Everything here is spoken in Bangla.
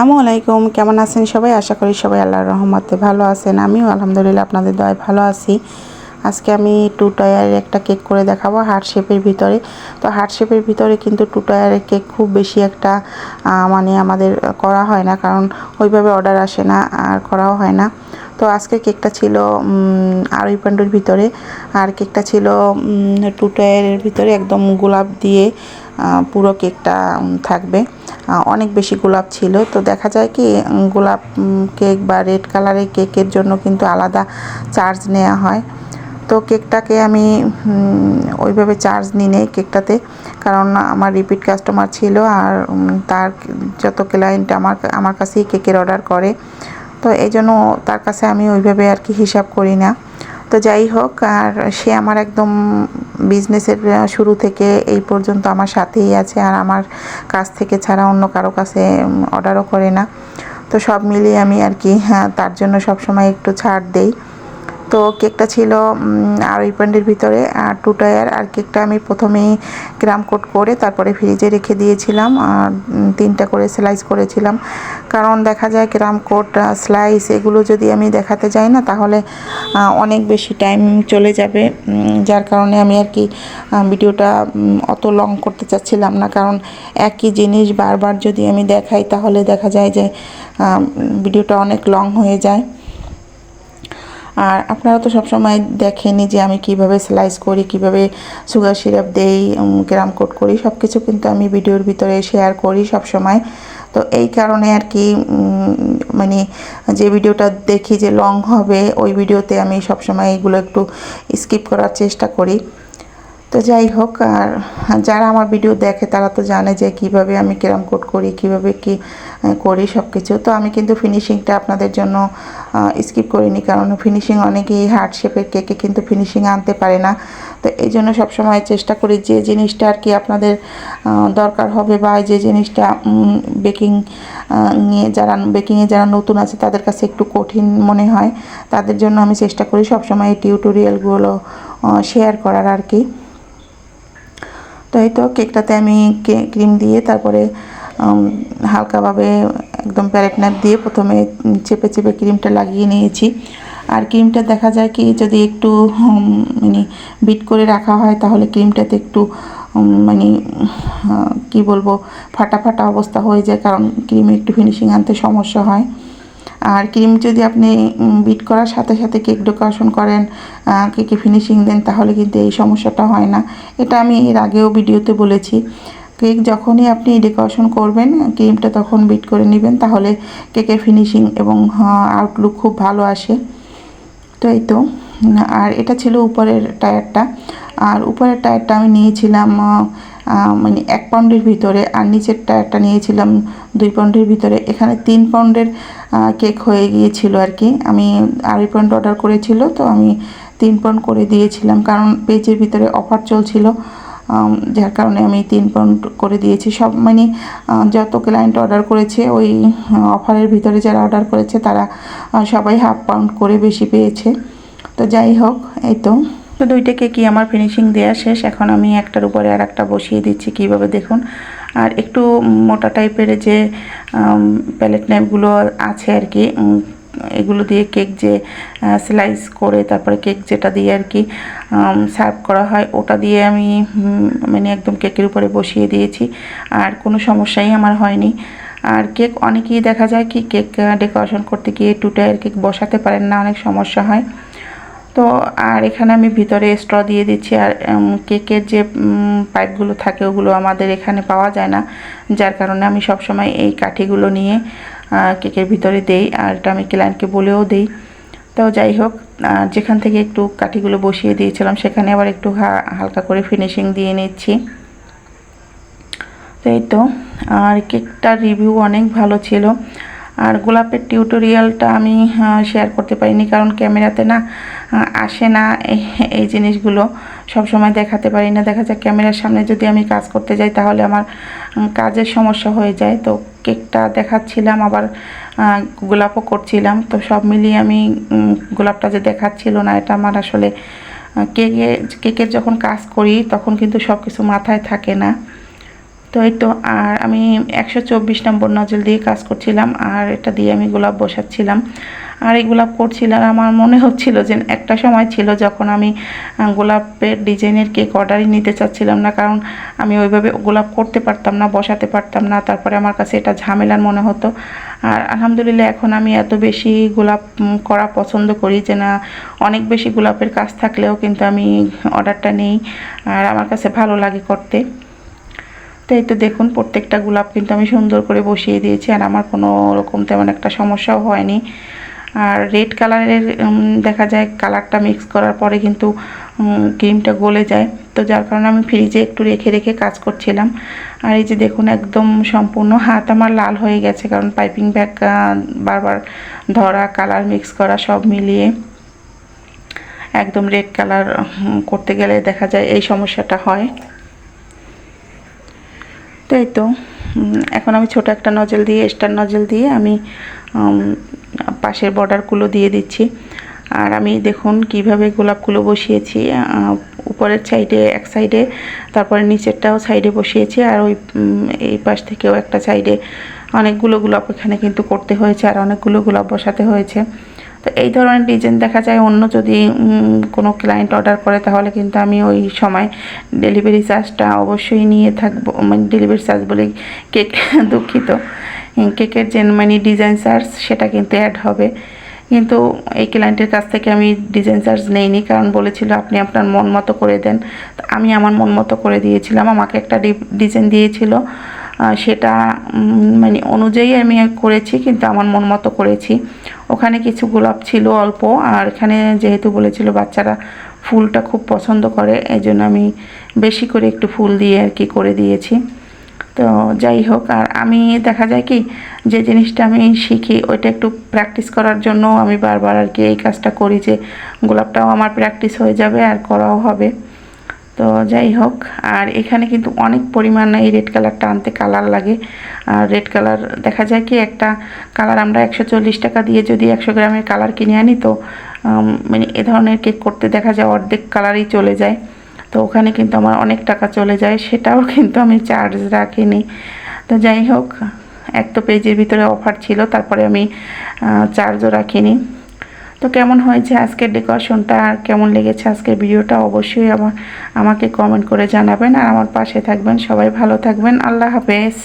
আসসালামু আলাইকুম, কেমন আছেন সবাই? আশা করি সবাই আল্লাহর রহমতে ভালো আছেন। আমিও আলহামদুলিল্লাহ আপনাদের দয় ভালো আছি। আজকে আমি টু টায়ারের একটা কেক করে দেখাবো হার্ট শেপের ভিতরে। তো হার্ট শেপের ভিতরে কিন্তু টু টায়ারের কেক খুব বেশি একটা মানে আমাদের করা হয় না, কারণ ওইভাবে অর্ডার আসে না, আর করাও হয় না। তো আজকে কেকটা ছিল আড়াই পান্ডুর ভিতরে, আর কেকটা ছিল টু টায়ারের ভিতরে একদম গোলাপ দিয়ে পুরো কেকটা থাকবে। অনেক বেশি গোলাপ ছিল। তো দেখা যায় কি গোলাপ কেক বা রেড কালারের কেকের জন্য কিন্তু আলাদা চার্জ নেওয়া হয়। তো কেকটাকে আমি ওইভাবে চার্জ নিই নেই কেকটাতে। কারণ আমার রিপিট কাস্টমার ছিল আর তার যত ক্লায়েন্ট আমার আমার কাছেই কেকের অর্ডার করে। তো এই জন্য তার কাছে আমি ওইভাবে আর কি হিসাব করি না। তো যাই হোক, আর সে আমার একদম বিজনেসের শুরু থেকে এই পর্যন্ত আমার সাথেই আছে, আর আমার কাছ থেকে ছাড়া অন্য কারও কাছে অর্ডারও করে না। তো সব মিলিয়ে আমি আর কি হ্যাঁ তার জন্য সব সময় একটু ছাড় দেই। তো কেকটা ছিল আড়াই পান্ডের ভিতরে, আর টু টায়ার, আর কেকটা আমি প্রথমেই গ্রাম কোট করে তারপরে ফ্রিজে রেখে দিয়েছিলাম, আর তিনটা করে স্লাইস করেছিলাম। কারণ দেখা যায় গ্রাম কোট স্লাইস এগুলো যদি আমি দেখাতে যাই না, তাহলে অনেক বেশি টাইম চলে যাবে। যার কারণে আমি আর কি ভিডিওটা অত লং করতে চাচ্ছিলাম না। কারণ একই জিনিস বারবার যদি আমি দেখাই, তাহলে দেখা যায় যে ভিডিওটা অনেক লং হয়ে যায়। আর আপনারা তো সবসময় দেখেনি যে আমি কীভাবে স্লাইস করি, কীভাবে সুগার সিরাপ দেই গ্রাম কোট করি সব কিছু কিন্তু আমি ভিডিওর ভিতরে শেয়ার করি সব সময় তো এই কারণে আর কি মানে যে ভিডিওটা দেখি যে লং হবে, ওই ভিডিওতে আমি সবসময় এগুলো একটু স্কিপ করার চেষ্টা করি। তো যাই হোক, আর যারা আমার ভিডিও দেখে তারা তো জানে যে কীভাবে আমি কেরাম কোট করি, কীভাবে কি করি সব কিছু তো আমি কিন্তু ফিনিশিংটা আপনাদের জন্য স্কিপ করিনি, কারণ ফিনিশিং অনেকেই হার্ট শেপের কেকে কিন্তু ফিনিশিং আনতে পারে না। তো এই জন্য সবসময় চেষ্টা করি যে জিনিসটা আর কি আপনাদের দরকার হবে বা যে জিনিসটা বেকিং নিয়ে যারা বেকিংয়ে যারা নতুন আছে তাদের কাছে একটু কঠিন মনে হয়। তাদের জন্য আমি চেষ্টা করি সবসময় এই টিউটোরিয়ালগুলো শেয়ার করার আর কি। তো এই তো কেকটাতে আমি ক্রিম দিয়ে তারপরে হালকাভাবে একদম প্যারেট ন্যাপ দিয়ে প্রথমে চেপে চেপে ক্রিমটা লাগিয়ে নিয়েছি। আর ক্রিমটা দেখা যায় কি, যদি একটু মানে বিট করে রাখা হয়, তাহলে ক্রিমটাতে একটু মানে কি বলব, ফাটা ফাটা অবস্থা হয়ে যায়, কারণ ক্রিমে একটু ফিনিশিং আনতে সমস্যা হয়। আর ক্রিম যদি আপনি বিট করার সাথে সাথে কেক ডেকোরেশন করেন কেকে ফিনিশিং দেন, তাহলে কিন্তু এই সমস্যাটা হয় না। এটা আমি এর আগেও ভিডিওতে বলেছি। কেক যখনই আপনি ডেকোরেশন করবেন, ক্রিমটা তখন বিট করে নেবেন, তাহলে কেকের ফিনিশিং এবং আউটলুক খুব ভালো আসে। তো এই তো। আর এটা ছিল উপরের টায়ারটা। আর উপরের টায়ারটা আমি নিয়েছিলাম মানে এক পাউন্ডের ভিতরে। আর নিচের টায়ারটা নিয়েছিলাম দুই পাউন্ডের ভিতরে। এখানে তিন পাউন্ডের কেক হয়ে গিয়েছিল আর কি। আমি আড়াই পাউন্ড অর্ডার করেছিল, তো আমি তিন পাউন্ড করে দিয়েছিলাম। কারণ পেজের ভিতরে অফার চলছিল। যার কারণে আমি তিন পাউন্ড করে দিয়েছি। সব মানে যত ক্লায়েন্ট অর্ডার করেছে, ওই অফারের ভিতরে যারা অর্ডার করেছে, তারা সবাই হাফ পাউন্ড করে বেশি পেয়েছে। তো যাই হোক, এই তো। তো দুইটা কেকই আমার ফিনিশিং দেওয়া শেষ। এখন আমি একটার উপরে আর একটা বসিয়ে দিচ্ছি কীভাবে দেখুন। আর একটু মোটা টাইপের যে প্যালেট নাইফগুলো আছে আর কি এগুলো দিয়ে কেক যে স্লাইস করে তারপরে কেক যেটা দিয়ে আর কি সার্ভ করা হয়, ওটা দিয়ে আমি মানে একদম কেকের উপরে বসিয়ে দিয়েছি। আর কোনো সমস্যাই আমার হয়নি। আর কেক অনেকেই দেখা যায় কি, কেক ডেকোরেশন করতে গিয়ে টুটে আর কেক বসাতে পারেন না, অনেক সমস্যা হয়। তো আর এখানে আমি ভিতরে স্ট্র দিয়ে দিচ্ছি আর কেকের যে পাইপগুলো থাকে ওগুলো আমাদের এখানে পাওয়া যায় না। যার কারণে আমি সবসময় এই কাঠিগুলো নিয়ে কেকের ভিতরে দেই আর এটা আমি ক্লায়েন্টকে বলেও দেই। তো যাই হোক যেখান থেকে একটু কাঠিগুলো বসিয়ে দিয়েছিলাম সেখানে আবার একটু হালকা করে ফিনিশিং দিয়ে নিচ্ছি। তো এই তো, আর কেকটার রিভিউ অনেক ভালো ছিল। আর গোলাপের টিউটোরিয়ালটা আমি শেয়ার করতে পারিনি কারণ ক্যামেরাতে না আসে না। এই জিনিসগুলো সব সময় দেখাতে পারি না। দেখা যায় ক্যামেরার সামনে যদি আমি কাজ করতে যাই তাহলে আমার কাজের সমস্যা হয়ে যায়। তো কেকটা দেখাচ্ছিলাম, আবার গোলাপও করছিলাম। তো সব মিলিয়ে আমি গোলাপটা যে দেখাচ্ছিল না, এটা আমার আসলে কেকে, কেকের যখন কাজ করি তখন কিন্তু সব কিছু মাথায় থাকে না। তো এই তো, আর আমি একশো চব্বিশ নম্বর নজল দিয়ে কাজ করছিলাম, আর এটা দিয়ে আমি গোলাপ বসাচ্ছিলাম। আর এই গোলাপ করছিলাম আমার মনে হচ্ছিল যে একটা সময় ছিল যখন আমি গোলাপের ডিজাইনের কেক অর্ডারই নিতে চাচ্ছিলাম না, কারণ আমি ওইভাবে গোলাপ করতে পারতাম না, বসাতে পারতাম না, তারপরে আমার কাছে এটা ঝামেলার মনে হতো। আর আলহামদুলিল্লাহ এখন আমি এত বেশি গোলাপ করা পছন্দ করি যে না, অনেক বেশি গোলাপের কাজ থাকলেও কিন্তু আমি অর্ডারটা নিই, আর আমার কাছে ভালো লাগে করতে। তো এই তো দেখুন, প্রত্যেকটা গোলাপ কিন্তু আমি সুন্দর করে বসিয়ে দিয়েছি, আর আমার কোনো রকম তেমন একটা সমস্যাও হয়নি। আর রেড কালারের দেখা যায় কালারটা মিক্স করার পরে কিন্তু ক্রিমটা গলে যায়। তো যার কারণে আমি ফ্রিজে একটু রেখে রেখে কাজ করছিলাম। আর এই যে দেখুন, একদম সম্পূর্ণ হাত আমার লাল হয়ে গেছে, কারণ পাইপিং ব্যাগ বারবার ধরা কালার মিক্স করা সব মিলিয়ে। একদম রেড কালার করতে গেলে দেখা যায় এই সমস্যাটা হয়। তো এই তো এখন আমি ছোট একটা নজল দিয়ে স্টার নজল দিয়ে আমি পাশের বর্ডারগুলো দিয়ে দিচ্ছি। আর আমি দেখুন কীভাবে গোলাপগুলো বসিয়েছি উপরের সাইডে এক সাইডে তারপরে নিচেরটাও সাইডে বসিয়েছি। আর ওই এই পাশ থেকেও একটা সাইডে অনেকগুলো গোলাপ এখানে কিন্তু করতে হয়েছে, আর অনেকগুলো গোলাপ বসাতে হয়েছে। তো এই ধরনের ডিজাইন দেখা যায়। অন্য যদি কোনো ক্লায়েন্ট অর্ডার করে, তাহলে কিন্তু আমি ওই সময় ডেলিভারি চার্জটা অবশ্যই নিয়ে থাকব মানে ডেলিভারি চার্জ বলে কেক দুঃখিত। কেকের যে মানে ডিজাইন চার্জ সেটা কিন্তু অ্যাড হবে। কিন্তু এই ক্লায়েন্টের কাছ থেকে আমি ডিজাইন চার্জ নেইনি, কারণ বলেছিল আপনি আপনার মন মতো করে দেন। আমি আমার মন মতো করে দিয়েছিলাম। আমাকে একটা ডিজাইন দিয়েছিল। সেটা মানে অনুযায়ী আমি করেছি, কিন্তু আমার মন মতো করেছি। ওখানে কিছু গোলাপ ছিল অল্প, আর এখানে যেহেতু বলেছিল বাচ্চারা ফুলটা খুব পছন্দ করে এই জন্য আমি বেশি করে একটু ফুল দিয়ে আর কি করে দিয়েছি। তো যাই হোক, আর আমি, দেখা যায় কি, যে জিনিসটা আমি শিখি, ওইটা একটু প্র্যাকটিস করার জন্য আমি বারবার আর কি এই কাজটা করি যে গোলাপটাও আমার প্র্যাকটিস হয়ে যাবে আর করাও হবে। তো যাই হোক, আর এখানে কিন্তু অনেক পরিমাণ এই রেড কালারটা আনতে কালার লাগে। আর রেড কালার দেখা যায় কি, একটা কালার আমরা একশো চল্লিশ টাকা দিয়ে যদি একশো গ্রামের কালার কিনে আনি তো মানে এ ধরনের কেক করতে দেখা যায় অর্ধেক কালারই চলে যায়। তো ওখানে কিন্তু আমার অনেক টাকা চলে যায়, সেটাও কিন্তু আমি চার্জ রাখিনি। তো যাই হোক, এক তো পেজের ভিতরে অফার ছিল, তারপরে আমি চার্জও রাখিনি। তো কেমন হয়েছে আজকের ডেকোরেশনটা? আর কেমন লেগেছে আজকের ভিডিওটা? অবশ্যই আমার আমাকে কমেন্ট করে জানাবেন আর আমার পাশে থাকবেন। সবাই ভালো থাকবেন। আল্লাহ হাফেজ।